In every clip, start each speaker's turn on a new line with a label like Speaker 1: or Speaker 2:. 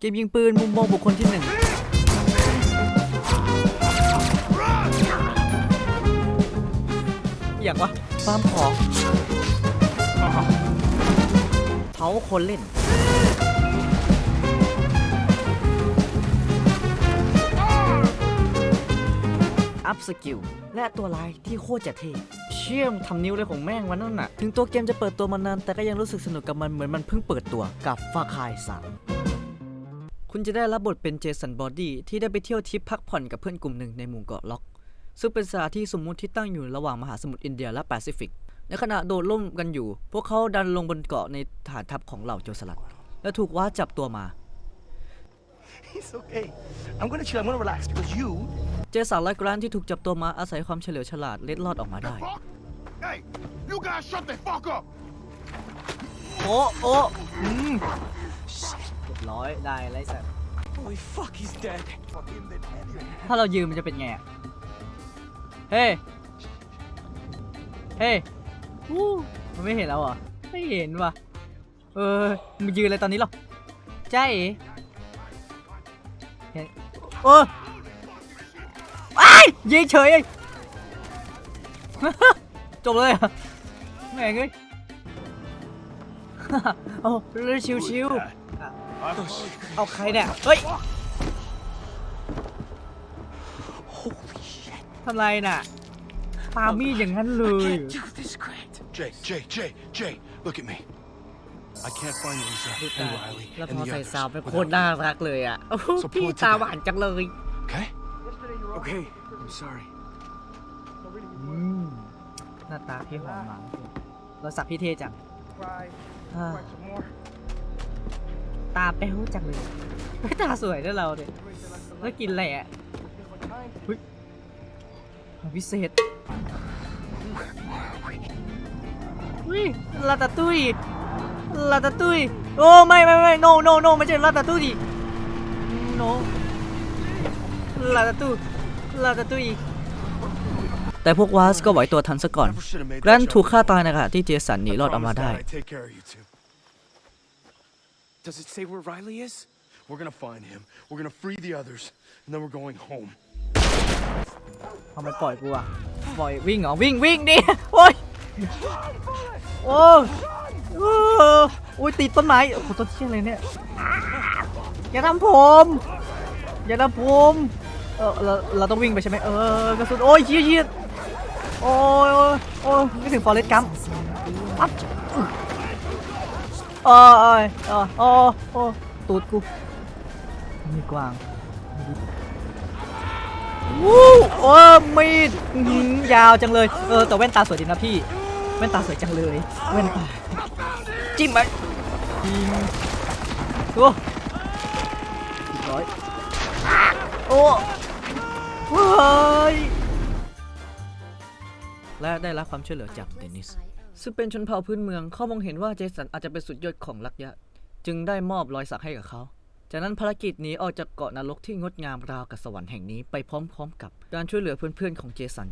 Speaker 1: เกมยิงปืนมุมมองบุคคลที่หนึ่งอย่างวะฟาร์มของเผาคนเล่น อัพสกิล และตัวลายที่โคตรจะเท่เชื่อมทำนิ้วเลยของแม่งวันนั้นน่ะ ถึงตัวเกมจะเปิดตัวมานาน แต่ก็ยังรู้สึกสนุกกับมันเหมือนมันเพิ่งเปิดตัวกับฟาคาย3 คุณจะได้รับบทเป็นเจสันบอดี้ที่ได้ไปเที่ยวทริปพักผ่อนกับเพื่อนกลุ่มหนึ่งในหมู่เกาะล็อก ซึ่งเป็นสถานที่สมมุติที่ตั้งอยู่ระหว่างมหาสมุทรอินเดียและแปซิฟิก ในขณะโดดล่มกันอยู่ พวกเขาดันลงบนเกาะในฐานทัพของเหล่าโจรสลัด และถูกว้าจับตัวมา
Speaker 2: It's okay. I'm gonna chill. I'm gonna relax because you.
Speaker 1: เจสันและแกรนท์ที่ถูกจับตัวมาอาศัยความเฉลียวฉลาดเล็ดลอดออกมาได้
Speaker 3: Fuck! Hey, you guys shut the fuck up!
Speaker 1: โอ้โอ้อืม เรียบร้อยได้ไรสัตว์
Speaker 2: Holy fuck, he's dead.
Speaker 3: Fuck him, then anyway.
Speaker 1: ถ้าเรายืนมันจะเป็นไงอะเฮ้เฮ้วู้มันไม่เห็นแล้วเหรอ ไม่เห็นว่ะ เออมันยืนอะไรตอนนี้หรอใช่เห็นโอ้ไอ้ายยิงเฉยเองจบเลยเหรอะแม่งเอ้ย โอ้เล่นชิวๆอะ เอาใครเนี่ยเฮ้ย
Speaker 2: Holy shit.
Speaker 1: ทำไรน่ะปามีดอย่างนั้นเลย
Speaker 2: Can't do this, Grant.
Speaker 3: Jay, Jay, Jay, Jay, look at me. I can't find Lisa
Speaker 1: ดู
Speaker 3: and
Speaker 1: ตา
Speaker 3: Riley
Speaker 1: แล้ว
Speaker 3: and
Speaker 1: พอ
Speaker 3: the
Speaker 1: ใส่
Speaker 3: others
Speaker 1: ซาวเป็นโค
Speaker 3: without
Speaker 1: ตรน่า
Speaker 3: me.
Speaker 1: รักเลยอะโอ้โห
Speaker 3: So
Speaker 1: พี่
Speaker 3: pull it
Speaker 1: ตา
Speaker 3: together.
Speaker 1: หวานจังเลย
Speaker 3: Okay?
Speaker 2: Okay, I'm sorry.
Speaker 1: อืมหน้าตาพี่หอมมากเราสักพี่เทจังอ่า ตาเป้วจังเลยตาสวยด้วยเราเนี่ยแล้วกินอะไรอะเฮ้ยพิเศษเฮ้ยลาตาตุยลาตาตุยโอ้ไม่ไม่ไม่ no no no ไม่ใช่ลาตาตุย no ลาตาตุลาตาตุยแต่พวกวาสก็ไหวตัวทันซะก่อนแกรนถูกฆ่าตายนะคะที่เจสันหนีรอดออกมาได้
Speaker 3: God I'd take care of you two.
Speaker 2: Does it say where Riley is?
Speaker 3: We're gonna find him. We're gonna free the others, and then we're going home.
Speaker 1: ทำไมปล่อยกูอะปล่อยวิ่งเหรอวิ่งวิ่งดิโอ้ยโอ้โอ้โอ้ยติดต้นไม้โอ้โหต้นเชี่ยอะไรเนี่ยอย่าทำผมอย่าทำผมเออเราเราต้องวิ่งไปใช่ไหมเออกระสุนโอ้ยเชี่ยเชี่ยโอ้ยโอ้ยโอ้ยไม่ถึงฟอเรสต์กัมปั๊บ โอ้ยโอ้โอ้โอ้ตูดกู มีกวางวู้โอ้มีดยาวจังเลย เออ แต่แว่นตาสวยดีนะพี่ แว่นตาสวยจังเลย แว่นตา จิ้มไหมยิงโอ้อีร้อยโอ้เฮ้ยและได้รับความช่วยเหลือจากเดนิส ซึ่งเป็นชนเผ่าพื้นเมืองเขามองเห็นว่าเจสันอาจจะเป็นสุดยอดของลักยะ จึงได้มอบรอยสักให้กับเขาจากนั้นภารกิจหนี้ออกจากเกาะนรกที่งดงามราวกับสวรรค์แห่งนี้ไปพร้อมๆ กับการช่วยเหลือเพื่อนๆของเจสัน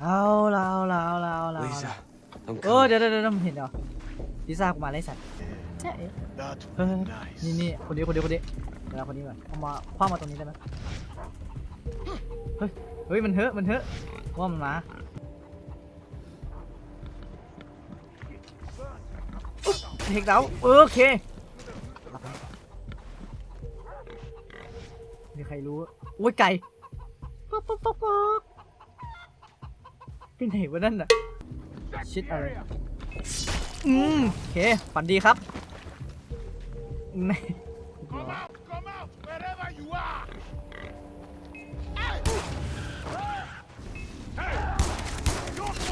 Speaker 1: เอาละเอาละเอาละเอาละ
Speaker 3: Lisa, I'm
Speaker 1: เออ
Speaker 3: coming.
Speaker 1: เดี๋ยวเดี๋ยวเดี๋ยวเห็นเหรอลิซ่ากูมาเลยสัตว์ ใช่เฮ้ยนี่นี่คนนี้คนนี้คนนี้เดี๋ยวเอาคนนี้ก่อนเอามาคว้ามาตรงนี้ได้ไหมเฮ้ยเฮ้ยมันเถอะมันเถอะว่ามันมาอุ๊บเทคเดาโอเคมีใครรู้โอ้ยไก่ป๊อกป๊อกป๊อกป๊อกเป็นไหนวะนั่นน่ะชิดอะไรอืมโอเคฝันดีครับ ไม่
Speaker 3: Come out, come out, wherever you are.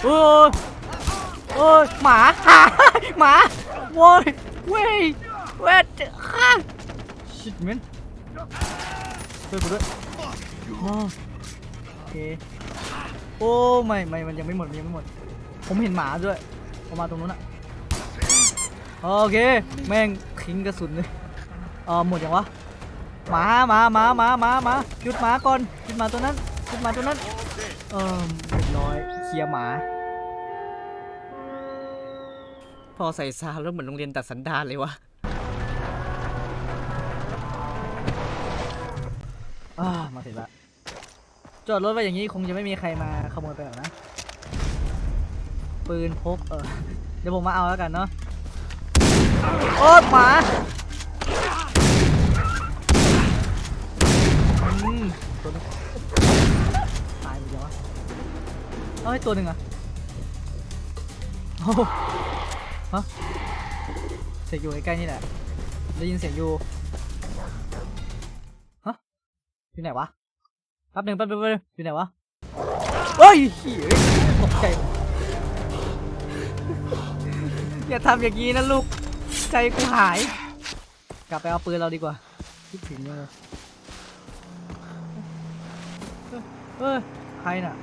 Speaker 1: โอ้ยโอ้ยหมา หมาโว้ยเว้ยเว้ยข้าชิดเมนช่วยกูด้วยโอ้โอเคโอ้ไม่ไม่มันยังไม่หมดมันยังไม่หมด ผมเห็นหมาด้วยออกมาตรงนู้นอะโอเคแม่ง ทิ้งกระสุนเลยเออหมดยังวะหมาหมาหมาหมาหมาหมาหยุดหมาก่อนหยุดหมาตัวนั้นหยุดหมาตัวนั้น เออเรียบร้อยเคลียร์หมา พอใส่ซาวแล้วเหมือนโรงเรียนตัดสันดานเลยวะอ่ามาถึงละจอดรถไว้อย่างนี้คงจะไม่มีใครมาขโมยไปหรอกนะ ปืนพกเออเดี๋ยวผมมาเอาแล้วกันเนาะ โอ๊ยหมาอืมตัวนึงตายไปแล้ววะเอ้ยตัวหนึ่งอะโอ้โหฮะเสียงอยู่ใกล้ๆนี่แหละได้ยินเสียงอยู่ฮะอยู่ไหนวะแป๊บหนึ่งแป๊บหนึงแป๊บหนึงอยู่ไหนวะเฮ้ยเหี้ยตกใจอย่าทำอย่างนี้นะลูก ใจกูหาย กลับไปเอาปืนเราดีกว่าคิดถึงเลยเอ้ยเอ้ยใครน่ะ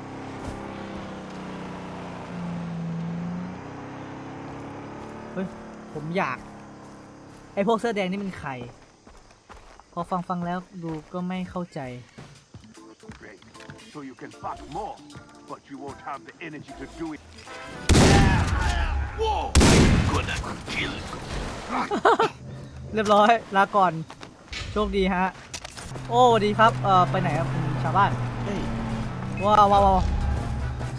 Speaker 1: เฮ้ยผมอยาก ไอพวกเสื้อแดงนี่มันใคร พอฟังฟังๆแล้วดูก็ไม่เข้าใจ
Speaker 3: Great. So you can fuck more, but you won't have the energy to do it. Whoa! Gonna kill you.
Speaker 1: เรียบร้อยลาก่อนโชคดีฮะ โอ้สวัสดีครับเอ่อไปไหนครับคุณชาวบ้าน
Speaker 2: Hey,
Speaker 1: ว้าวว้าวว้าว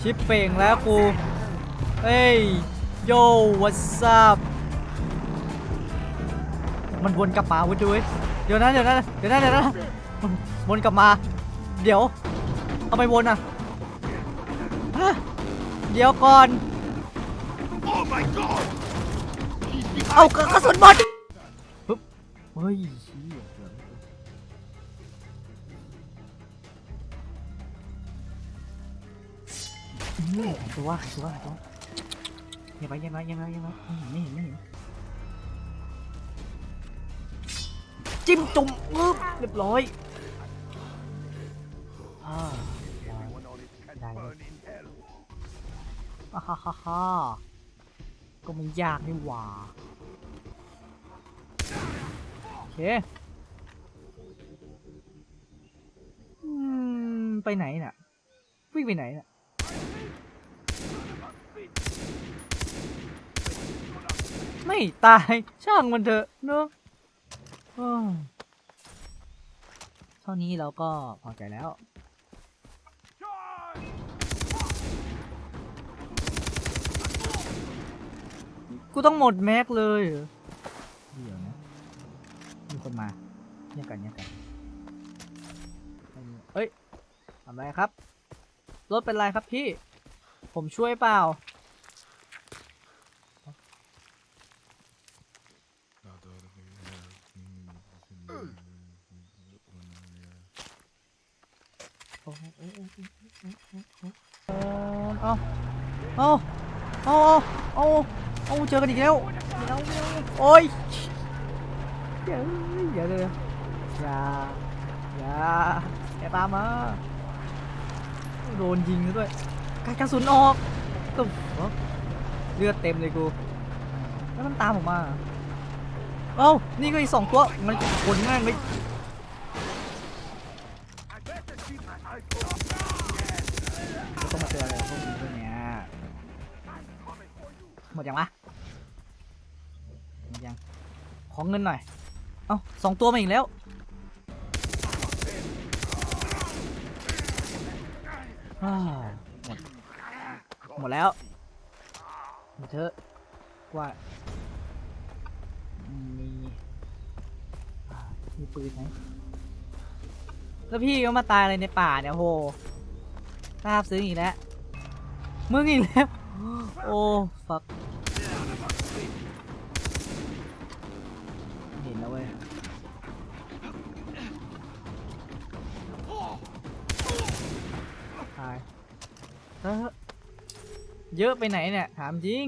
Speaker 1: ชิปเป่งแล้วกูเฮ้ยโย่ what's up มันวนกลับมาเว้ยดูเว้ยเดี๋ยวนะเดี๋ยวนะเดี๋ยวนะเดี๋ยวนะมันวนกลับมา เดี๋ยวทำไมวนอะฮะเดี๋ยวก่อน
Speaker 3: Oh my god!
Speaker 1: เอากระสุนหมดปึ๊บเฮ้ยชี่ยเกือบอืมหายตัวหาตัวหาตัวยังไงยังไงยังไงยังไงไม่เห็นไม่เห็นจิ้มจุ่มปึ๊บเรียบร้อยอ่า
Speaker 3: Everyone on it can
Speaker 1: Dai.
Speaker 3: burn in hell.
Speaker 1: อ่าฮ่าฮ่าฮ่าก็ไม่ยากนี่หว่า เคอืมไปไหนน่ะ วิ่งไปไหนน่ะ ไม่ตาย ช่างมันเถอะเนอะเท่านี้เราก็พอใจแล้วกูต้องหมดแม็กเลยเหรอเดี๋ยวน คนมาเงียบกันเงียบกันเอ้ยทำไรครับ รถเป็นไรครับพี่ ผมช่วยเปล่าเอาเอาเอาเอาเอาเอาเจอกันอีกแล้วเดี๋ยวโอ้ย เดี๋ยวเดี๋ยวเดี๋ยวอย่าอย่าอย่าตามมาโดนยิงซะด้วยกากระสุนออกตุ๊บเลือดเต็มเลยกู แล้วมันตามผมมา เอ้า นี่ก็อีกสองตัว มันคนง่ายไหมก็ต้องมาเจออะไรพวกนี้ด้วยเนี่ยหมดยังวะหมดยัง ขอเงินหน่อย เอ้าสองตัวมาอีกแล้ว หมด หมดแล้วมดเถอะว่ามีมีปืนไหมแล้วพี่ก็มาตายอะไรในป่าเนี่ยโหทราบซึ้งอีกแล้ว มึงอีกแล้ว โอ้ ฟัก ห็นแล้วเว้ยตายเออเยอะไปไหนเนี่ย ถามจริง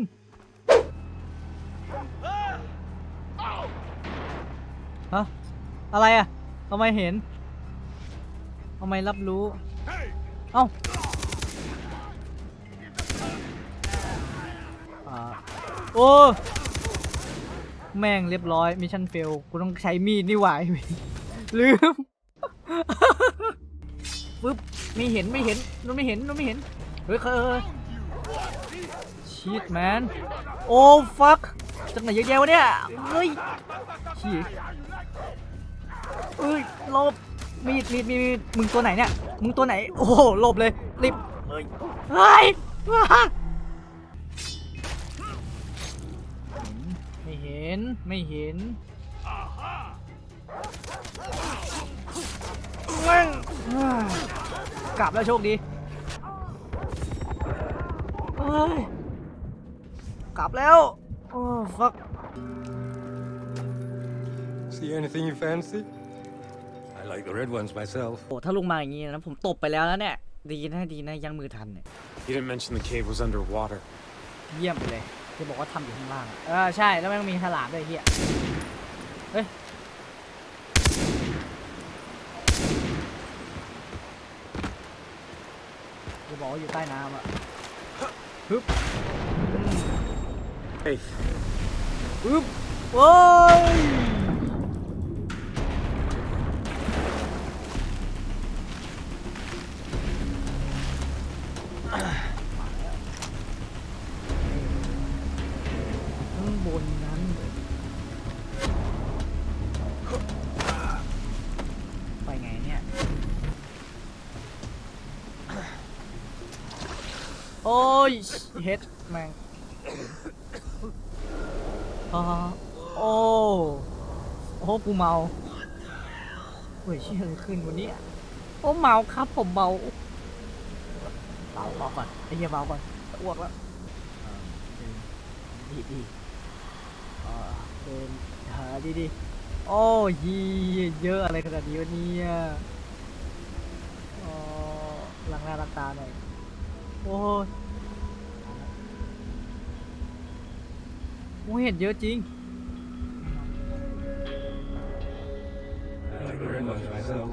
Speaker 1: ฮะ อะไรอะทำไมเห็นทำไมรับรู้ เอ้าอ่าโอ้ แม่งเรียบร้อยมิชชั่นเฟลกูต้องใช้มีดนี่หว่าไอ้เว้ยลืมปึ๊บไม่เห็นไม่เห็นนู้นไม่เห็นนู้นไม่เห็นเฮ้ยเฮ้ยชีตแมนโอ้ฟักจากไหนเยอะแยะวะเนี่ยเฮ้ยชี้เอ้ยลบมีดมีดมีดมีมึงตัวไหนเนี่ยมึงตัวไหนโอ้โหหลบเลยรีบเฮ้ย ห็นไม่เห็นแม่งกลับแล้วโชคดีเฮ้ยกลับแล้ว โอ้ ฟัก
Speaker 4: See anything you fancy? I like the red ones myself.
Speaker 1: โอ้ถ้าลุงมาอย่างงี้นะผมตบไปแล้วนะเนี่ย ดีนะดีนะยังมือทันเนี่ย
Speaker 5: You didn't mention the cave was underwater.
Speaker 1: เยี่ยมไปเลย ที่บอกว่าทำอยู่ข้างล่างอะเออใช่แล้วแม่งมีฉลามด้วยเฮียเฮ้ยจะบอกว่าอยู่ใต้น้ำอะฮึบ
Speaker 5: Hey,
Speaker 1: ฮึบโอ้ย นั้นไปไงเนี่ย โอ้ยเฮ็ดแม่งอ่าโอ้โอ้กูเมาเฮ้ยเชื่อขึ้นวันนี้โอ้เมาครับผมเมาเบาก่อนไอ้เหี้ยเบาก่อนอ้วกแล้วดีดี เดินหาดีดีโอ้ยีเยอะอะไรขนาดนี้วะเนี่ยอ๋อล้างหน้าล้างตาหน่อย โอ้ยโอ้ยเห็นเยอะจริง
Speaker 4: I like the red ones myself.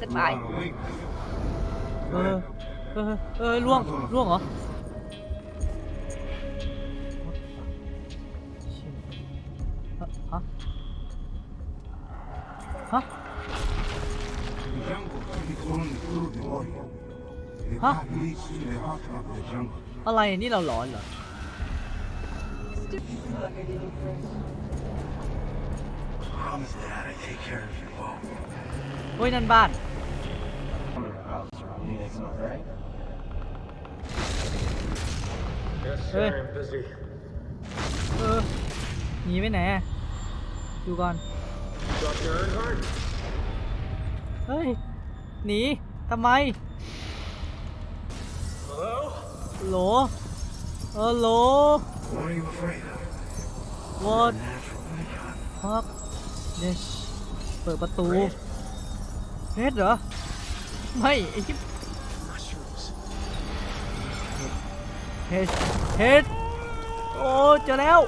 Speaker 1: จะตายเออ เออเออล่วงล่วงเหรอฮะฮะ
Speaker 6: The jungle speaks only through the warrior. The
Speaker 1: Huh?
Speaker 6: path leads to the heart of the jungle.
Speaker 1: อะไรนี่เราหลอนเหรอ
Speaker 6: Promise that I take care of you all.
Speaker 1: เฮ้ยนั่นบ้าน
Speaker 5: yes,
Speaker 1: sir,
Speaker 5: I'm busy.
Speaker 1: เออหนีไปไหนอะดูก่อน
Speaker 5: Dr. Earnhardt?
Speaker 1: เฮ้ย หนีทำไม
Speaker 5: Hello?
Speaker 1: โหลเออโหล
Speaker 6: What are you afraid of?
Speaker 1: what
Speaker 6: Natural icon.
Speaker 1: fuck this เปิดประตูเฮ็ดเหรอ ไม่ไอ้ที่
Speaker 5: Mushrooms.
Speaker 1: เฮ็ดเฮ็ดโอ้เจอแล้ว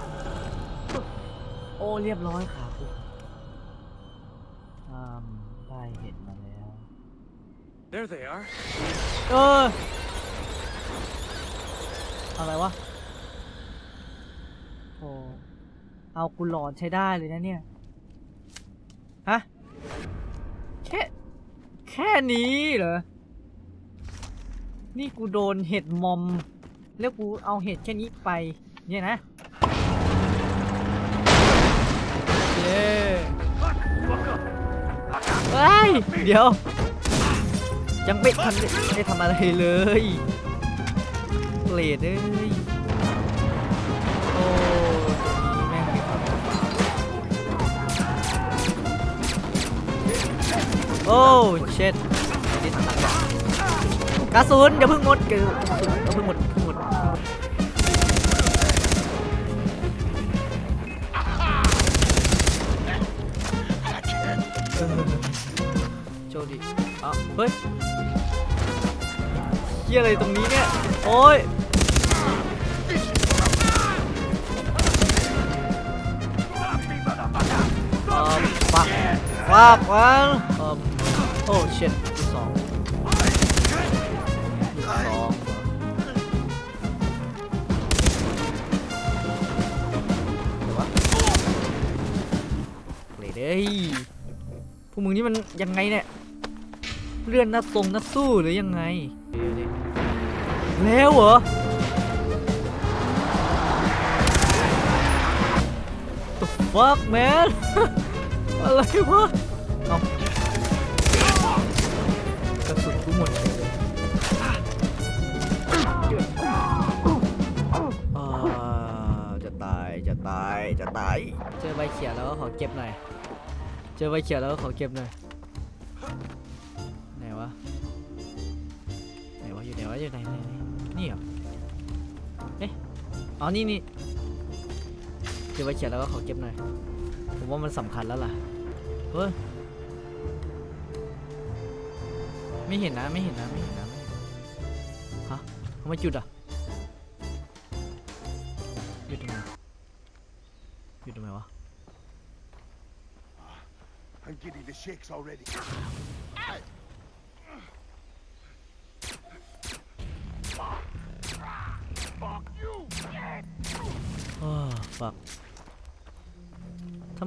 Speaker 1: โอ้เรียบร้อยค่ะคุณอืมได้เห็ดมาแล้ว
Speaker 5: There they are.
Speaker 1: เออ อะไรวะโอ้เอากูหลอนใช้ได้เลยนะเนี่ย ฮะ แค่ แค่นี้เหรอ นี่กูโดนเห็ดมอม แล้วกูเอาเห็ดแค่นี้ไป เนี่ยนะเย้เฮ้ย เดี๋ยว ยังไม่ทันได้ทำอะไรเลยเกรดเอ้ยโอ้แม่งโอ้เช็ดกระสุนอย่าเพิ่งหมดเกระสุนอย่าเพิ่งหมด เฮ้ยเฮียอะไรตรงนี้เนี่ย โอ้ยเอ่อฟักฟักวันโอ้เช็ดสองสองเดี๋ยวะเวเอ้ยพวกมึงนี่มันยังไงเนี่ย เลื่อนนัดทรงนัดสู้หรือยังไง แล้วเหรอ The fuck man อะไรวะเอากระสุนกูหมดเลยอ่าจะตายจะตายจะตาย เจอใบเขียวแล้วก็ขอเก็บหน่อย เจอใบเขียวแล้วก็ขอเก็บหน่อย นวะอยู่ไหนวะอยู่ไหนไหนไหนนี่เหรอเอ๊ะอ๋อนี่นี่เจอใบเขียวแล้วก็ขอเก็บหน่อย ผมว่ามันสำคัญแล้วล่ะ เฮ้ย ไม่เห็นนะไม่เห็นนะไม่เห็นนะไม่เห็นฮะทำไมจุดอะหยุดตรงไหนหยุดตรงไหนวะ
Speaker 3: I'm getting the shakes already.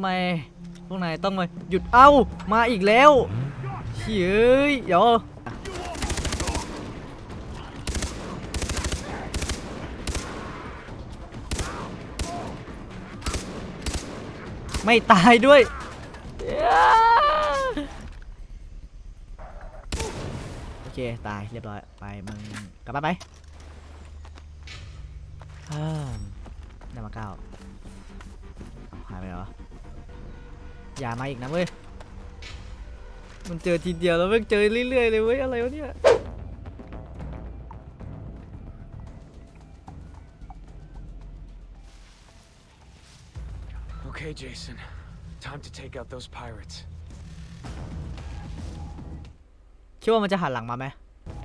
Speaker 1: มพวกนายต้องมาหยุดเอ้ามาอีกแล้วเฮ้ยเดี๋ยวไม่ตายด้วยโอเค ตายเรียบร้อยไปมึงกลับบ้านไปได้มาเก้าเอาหายไปเหรอ อย่ามาอีกนะเว้ย มันเจอทีเดียวแล้วมันเจอเรื่อยๆเลยเว้ยอะไรวะเนี่ย
Speaker 5: Okay, Jason. Time to take out those pirates.
Speaker 1: คิดว่ามันจะหันหลังมาไหม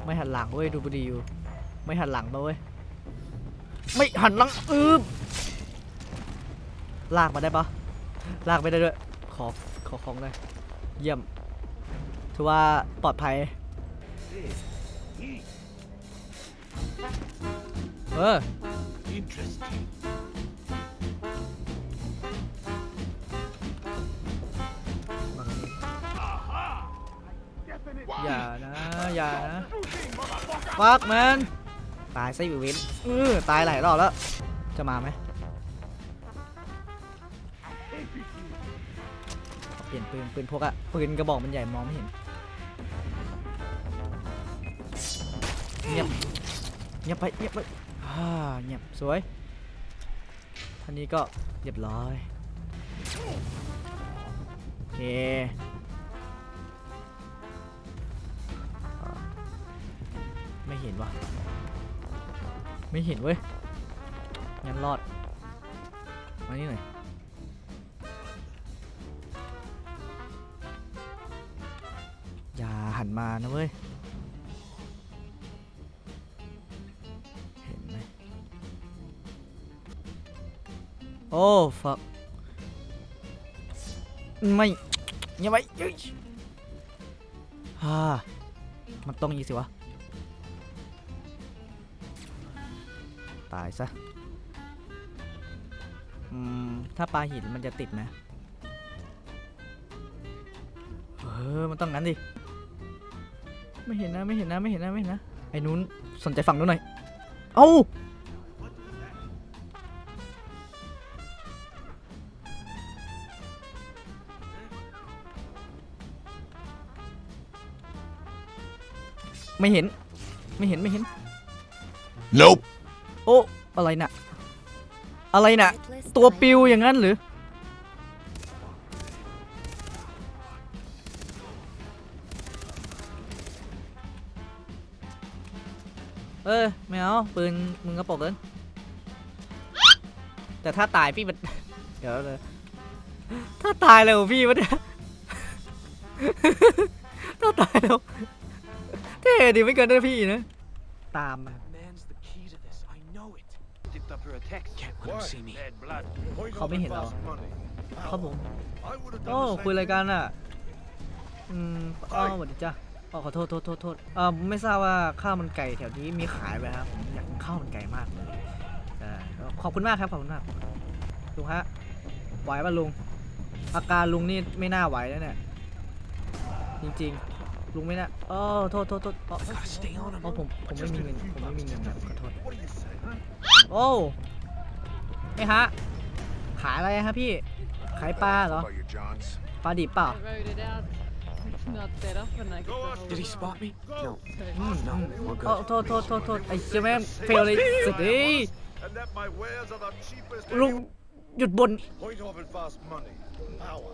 Speaker 1: ไม่หันหลังเว้ยดูบดีอยู่ ไม่หันหลังมาเว้ย ไม่หันหลังอืบลากมาได้ปะลากไปได้ด้วย ขอขอของได้เยี่ยม ถือว่าปลอดภัย เออ
Speaker 2: Interesting.
Speaker 1: อย่านะ อย่านะฟักแมนตายไส้เวนเออตายหลายรอบแล้ว จะมาไหม ปลี่ยนปืนปืนพกอะปืนกระบอกมันใหญ่มองไม่เห็นเงียบเงียบไปเงียบไปอ่าเงียบสวยท่านี้ก็เรียบร้อยโอเคไม่เห็นวะไม่เห็นเว้ยงั้นรอดมานี่หน่อย นะเว้ย เห็นไหม โอ้ฟักไม่ย่าไปเฮ้ยฮ่า มันต้องอยางงี้สิวะ ตายซะ อืม ถ้าปลาหินมันจะติดไหมเออ มันต้องงั้นดิ ไม่เห็นนะไม่เห็นนะไม่เห็นนะไม่เห็นนะไอ้นู้นสนใจฝั่งนู้นหน่อยเอ้าไม่เห็นไม่เห็นไม่เห็น
Speaker 2: Nope.
Speaker 1: โอ้อะไรน่ะ อะไรน่ะ ตัวปิวอย่างนั้นหรือ เออไม่เอาปืนมึงกระปกเกินแต่ถ้าตายพี่มัน เดี๋ยวเลยถ้าตายแล้วพี่มันเนี่ยถ้าตายแล้วเท่ดีไม่เกินได้พี่นะ ตามมา
Speaker 5: Man's the key to this. I know it.
Speaker 2: Dipped up her a text.
Speaker 5: Can't let him see me.
Speaker 2: Bad blood.
Speaker 1: เขาไม่เห็นเราครับผม
Speaker 2: I would have
Speaker 1: โอ้คุยรายการอะ อืมอ้าวสวัสดีจ้า อ๋อขอโทษโทษโทษโทษเอ่อไม่ทราบว่าข้าวมันไก่แถวนี้มีขายไหมครับผมอยากกินข้าวมันไก่มากเลยใช่ขอบคุณมากครับขอบคุณมากลุงฮะไหวป่ะลุง อาการลุงนี่ไม่น่าไหวแล้วเนี่ยจริงๆลุงไม่น่าโอ้โทษโทษโทษอ๋อ
Speaker 5: Gotta stay on him.
Speaker 1: อ๋อผมผมไม่มีเงินผมไม่มีเงินขอโทษโอ้ไอ้ฮะขายอะไรครับพี่ขายปลาเหรอปลาดิบเปล่า
Speaker 7: Not better when I get the whole
Speaker 5: Did he spot me? No.
Speaker 7: Sorry.
Speaker 1: อืม
Speaker 5: No,
Speaker 1: อืม
Speaker 5: we're
Speaker 1: โอ้
Speaker 5: good.
Speaker 1: โทษโทษโทษโทษไอ้เจ้าแม่งเฟลเลยสุดดิ
Speaker 8: And that my wares are the cheapest.
Speaker 1: ลุงหยุดบน
Speaker 8: Point off and fast money. Power.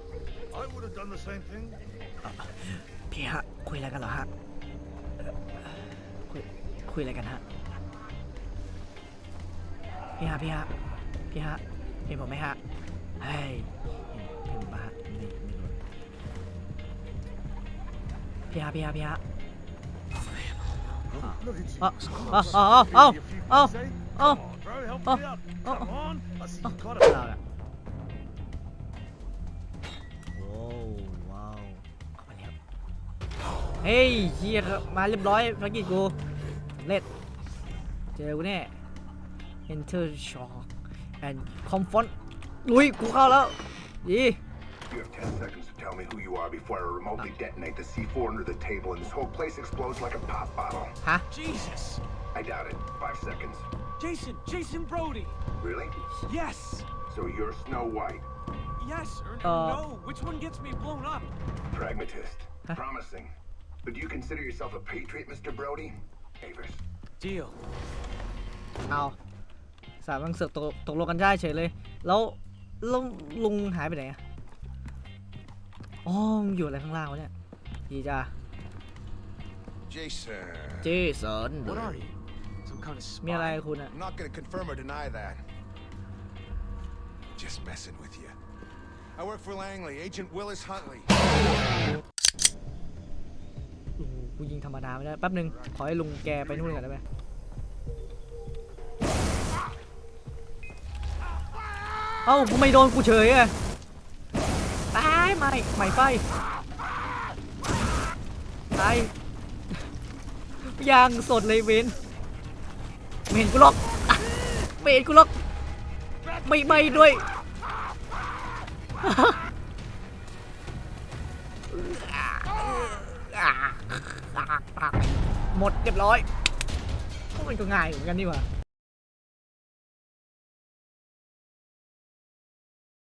Speaker 8: I would have done the same thing.
Speaker 1: พี่ฮะ คุยอะไรกันเหรอฮะเอ่อคุยคุยอะไรกันฮะ พี่ฮะ พี่ฮะ พี่ฮะเห็นผมไหมฮะเฮ้ย พี่ฮะพี่ฮะพี่ฮะ
Speaker 8: Look at you.
Speaker 1: เอ้าเอ้าเอ้าเอ้าเอ้า
Speaker 8: Say,
Speaker 1: เอ้า
Speaker 8: Come on, bro, help
Speaker 1: Oh,
Speaker 8: me out.
Speaker 1: oh,
Speaker 8: Come on. I see you got
Speaker 1: เรา
Speaker 8: it.
Speaker 1: อะโอ้ว้าวเข้ามาแล้วเฮ้ยเฮียมาเรียบร้อยภารกิจกูสำเร็จเจอกูแน่ enter shock and confront ลุยกูเข้าแล้วดี
Speaker 9: You have 10 seconds to tell me who you are before I remotely detonate the C4 under the table and this whole place explodes like a pop bottle.
Speaker 1: ฮะ
Speaker 5: Jesus!
Speaker 9: I doubt it. Five seconds.
Speaker 5: Jason! Jason Brody!
Speaker 9: Really?
Speaker 3: Yes!
Speaker 9: So you're Snow White.
Speaker 3: Yes or
Speaker 1: Uh,
Speaker 3: no? Which one gets me blown up?
Speaker 9: Pragmatist.
Speaker 1: Huh?
Speaker 9: Promising. But do you consider yourself a patriot, Mr. Brody? Avers.
Speaker 5: Deal.
Speaker 1: เอาสามวังเสือกตกตกลงกันได้เฉยเลย แล้วแล้วลุงหายไปไหนอะ อ๋อมันอยู่อะไรข้างล่างวะเนี่ยดีจ้า
Speaker 8: Jason.
Speaker 1: เจสัน
Speaker 5: What are you? Some kind of
Speaker 1: มีอะไร
Speaker 5: spy?
Speaker 1: คุณอะ
Speaker 8: I'm not gonna confirm or deny that. Just messing with you. I work for Langley, Agent Willis Huntley.
Speaker 1: ลุงกูยิงธรรมดาไม่ได้แป๊บนึง ขอให้ลุงแกไปนู่นก่อนได้ไหมเอ้ากูไม่โดนกูเฉยอะ ตายไม่ไม่ไฟตายยางสดเลยเวนไม่เห็นกูหรอกไม่เห็นกูหรอกไม่ไม่ด้วยหมดเรียบร้อยมันก็ง่ายเหมือนกันนี่หว่า